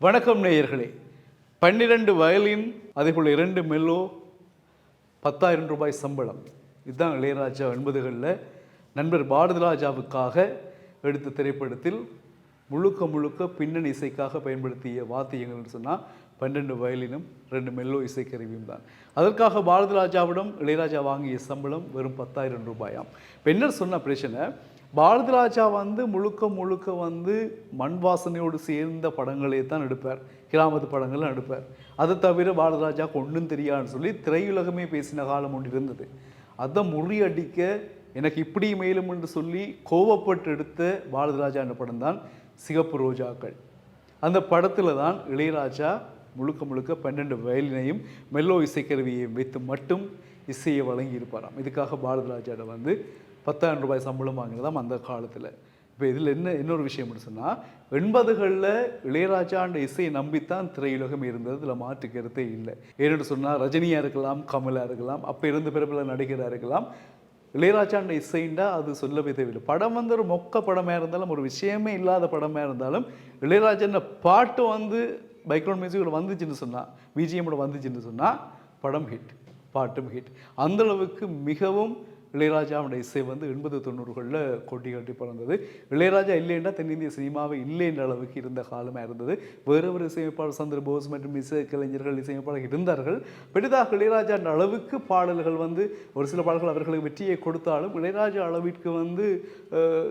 வணக்கம் நேயர்களே. பன்னிரண்டு வயலின் அதேபோல் இரண்டு மெல்லோ பத்தாயிரம் ரூபாய் சம்பளம். இதுதான் இளையராஜா எண்பதுகளில் நண்பர் பாரதிராஜாவுக்காக எடுத்த திரைப்படத்தில் முழுக்க முழுக்க பின்னணி இசைக்காக பயன்படுத்திய வாத்தியங்கள்னு சொன்னால் பன்னெண்டு வயலினும் ரெண்டு மெல்லோ இசைக்கருவியும் தான். அதற்காக பாரதிராஜாவிடம் இளையராஜா வாங்கிய சம்பளம் வெறும் பத்தாயிரம் ரூபாயாம். பெண்ணர் சொன்ன பிரச்சனை? பாரதிராஜா வந்து முழுக்க முழுக்க வந்து மண் வாசனையோடு சேர்ந்த படங்களே தான் எடுப்பார். கிராமத்து படங்கள்லாம் எடுப்பார். அதை தவிர பாரதிராஜாவுக்கு ஒன்றும் தெரியாதுன்னு சொல்லி திரையுலகமே பேசின காலம் ஒன்று இருந்தது. அதை முறியடிக்க எனக்கு இப்படி மேலும் என்று சொல்லி கோவப்பட்டு எடுத்த பாரதிராஜா என்ற படம் தான் சிகப்பு ரோஜாக்கள். அந்த படத்தில் தான் இளையராஜா முழுக்க முழுக்க பன்னெண்டு வயலினையும் மெல்லோ இசைக்கருவியையும் வைத்து மட்டும் இசையை வழங்கியிருப்பாராம். இதுக்காக பாரதிராஜாட வந்து பத்தாயிரம் ரூபாய் சம்பளம் வாங்கினதாம் அந்த காலத்தில். இப்போ இதில் என்ன இன்னொரு விஷயம் சொன்னால் எண்பதுகளில் இளையராஜாண்ட இசையை நம்பித்தான் திரையுலகம் இருந்தது. இதில் மாற்று கருத்தே இல்லை. ஏன்னு சொன்னால் ரஜினியாக இருக்கலாம் கமலாக இருக்கலாம் அப்போ இருந்த பிறப்பில் நடிகராக இருக்கலாம். இளையராஜாண்ட இசைண்டா அது சொல்லவே தேவையில்லை. படம் வந்து ஒரு மொக்க படமாக இருந்தாலும் ஒரு விஷயமே இல்லாத படமாக இருந்தாலும் இளையராஜன பாட்டு வந்து பைக்ரவுண்ட் மியூசிக்கோட வந்துச்சுன்னு சொன்னால் பிஜிஎம்மோட வந்துச்சுன்னு சொன்னால் படம் ஹிட் பாட்டும் ஹிட் அந்தளவுக்கு மிகவும் இளையராஜாவுடைய இசை வந்து எண்பது தொண்ணூறுகளில் கொட்டி கட்டி பிறந்தது. இளையராஜா இல்லைன்னா தென்னிந்திய சினிமாவை இல்லைன்ற அளவுக்கு இருந்த காலமாக இருந்தது. வேறு ஒரு இசையமைப்பாளர் சந்திர போஸ் மற்றும் இசை கலைஞர்கள் இசையமைப்பாளர் இருந்தார்கள். பெரிதாக இளையராஜா அளவுக்கு பாடல்கள் வந்து ஒரு சில பாடல்கள் அவர்களுக்கு வெற்றியை கொடுத்தாலும் இளையராஜா அளவிற்கு வந்து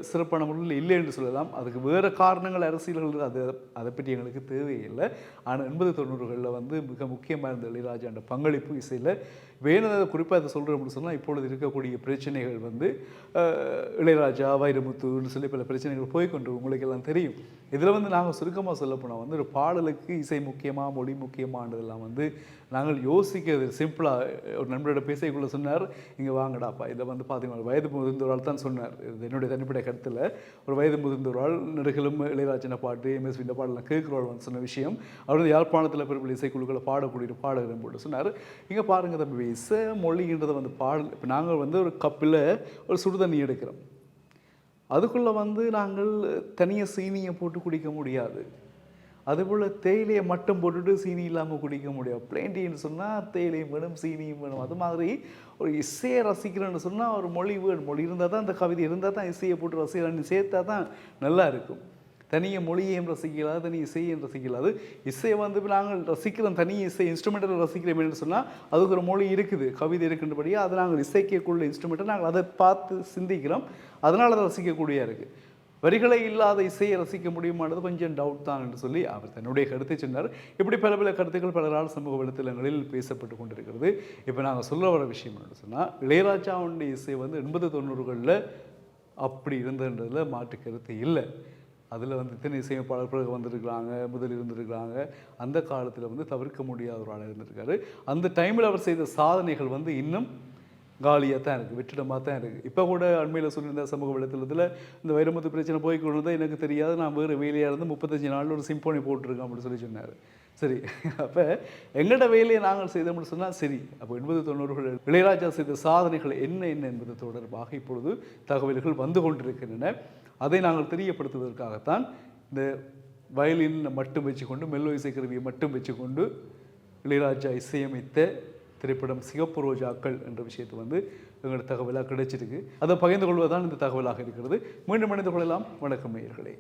சிறப்பான முறையில் இல்லை என்று சொல்லலாம். அதுக்கு வேறு காரணங்கள் அரசியல்கள் அது அதை பற்றி எங்களுக்கு தேவையில்லை. ஆனால் எண்பது தொண்ணூறுகளில் வந்து மிக முக்கியமாக இருந்த இளையராஜாண்ட பங்களிப்பு இசையில் வேணும் குறிப்பாக அதை சொல்கிறோம் அப்படின்னு சொன்னால் இப்பொழுது இருக்கக்கூடிய பிரச்சனைகள் வந்து இளையராஜா வைரமுத்துன்னு சொல்லி பல பிரச்சனைகள் போய்க்கொண்டு உங்களுக்கு எல்லாம் தெரியும். இதில் வந்து நாங்கள் சுருக்கமாக சொல்ல போனால் வந்து ஒரு பாடலுக்கு இசை முக்கியமாக மொழி முக்கியமானதெல்லாம் வந்து நாங்கள் யோசிக்கிறது சிம்பிளாக ஒரு நண்பரோட பேசைக்குள்ளே சொன்னார் இங்கே வாங்கடாப்பா இதை வந்து பார்த்தீங்கன்னா வயது முதிர்ந்தவரால் தான் சொன்னார். இது என்னுடைய தனிப்பட்ட கருத்தில். ஒரு வயது முதிர்ந்தவரால் நெடுகளும் இளையராஜனை பாட்டு எம்எஸ் இந்த பாடலாம் கேட்குறவாள் வந்து சொன்ன விஷயம். அவர் வந்து யாழ்ப்பாணத்தில் பெருப்பில் இசைக்குழுக்களை பாடக்கூடிய பாடகரும் போட்டு சொன்னார். இங்கே பாருங்க தம்பி இசை மொழின்றதை வந்து பாடல் இப்போ நாங்கள் வந்து ஒரு கப்பில் ஒரு சுடுதண்ணி எடுக்கிறோம். அதுக்குள்ளே வந்து நாங்கள் தனியாக சீனியை போட்டு குடிக்க முடியாது. அதுபோல் தேயிலையை மட்டும் போட்டுட்டு சீனி இல்லாமல் குடிக்க முடியும் பிளேண்டின்னு சொன்னால் தேயிலையும் வேணும் சீனியும் வேணும். அது மாதிரி ஒரு இசையை ரசிக்கிறேன்னு சொன்னால் ஒரு மொழி வேணும் மொழி இருந்தால் தான் அந்த கவிதை இருந்தால் தான் இசையை போட்டு ரசிக்கிறேன்னு சேர்த்தா தான் நல்லா இருக்கும். தனிய மொழியையும் ரசிக்கலாது தனி இசையையும் ரசிக்கலாது. இசையை வந்து நாங்கள் ரசிக்கிறோம் தனி இசை இன்ஸ்ட்ருமெண்ட்டில் ரசிக்கிறோம் என்று சொன்னால் அதுக்கு ஒரு மொழி இருக்குது கவிதை இருக்குன்றபடியே அதை நாங்கள் இசைக்கக்கூடிய இன்ஸ்ட்ருமெண்ட்டை நாங்கள் அதை பார்த்து சிந்திக்கிறோம். அதனால் அதை ரசிக்கக்கூடியா இருக்குது வரிகளை இல்லாத இசையை ரசிக்க முடியுமானது கொஞ்சம் டவுட் தான் என்று சொல்லி அவர் தன்னுடைய கருத்தை சொன்னார். இப்படி பல பல கருத்துக்கள் பலரால் சமூக வலைத்தளங்களில் பேசப்பட்டு கொண்டிருக்கிறது. இப்போ நாங்கள் சொல்ல வர விஷயம் என்று சொன்னால் இளையராஜாவுடைய இசை வந்து எண்பது தொண்ணூறுகளில் அப்படி இருந்ததுன்றதில் மாற்று கருத்து இல்லை. அதில் வந்து இத்தனை இசையமைப்பாளர்கள் வந்திருக்கிறாங்க முதல் இருந்திருக்கிறாங்க. அந்த காலத்தில் வந்து தவிர்க்க முடியாத ஒரு ஆளாக இருந்திருக்காரு. அந்த டைமில் அவர் செய்த சாதனைகள் வந்து இன்னும் காலியாக தான் இருக்குது வெற்றிடமாக தான் இருக்குது இப்போ கூட அண்மையில் சொல்லியிருந்த சமூக வலைத்தளத்தில் இந்த வைரமுத்து பிரச்சனை போய் கொண்டு வந்தால் எனக்கு தெரியாது நான் வேறு வேலையாக இருந்து முப்பத்தஞ்சு நாளில் ஒரு சிம்போனி போட்டிருக்கேன் அப்படின்னு சொல்லி சொன்னார். சரி அப்போ எங்களோட வேலையை நாங்கள் செய்தோம்னு சொன்னால் சரி அப்போ எண்பது தொண்ணூறுகள் இளையராஜா செய்த சாதனைகள் என்ன என்ன என்பது தொடர்பாக இப்பொழுது தகவல்கள் வந்து கொண்டிருக்கின்றன. அதை நாங்கள் தெரியப்படுத்துவதற்காகத்தான் இந்த வயலின் மட்டும் வச்சுக்கொண்டு மெல்லோ இசைக்கருவியை மட்டும் வச்சுக்கொண்டு இளையராஜா இசையமைத்த திரைப்படம் சிகப்பு ரோஜாக்கள் என்ற விஷயத்தை வந்து எங்களோட தகவலாக கிடைச்சிருக்கு. அதை பகிர்ந்து கொள்வதுதான் இந்த தகவலாக இருக்கிறது. மீண்டும் இணைந்து கொள்ளலாம். வணக்கம் நேயர்களே.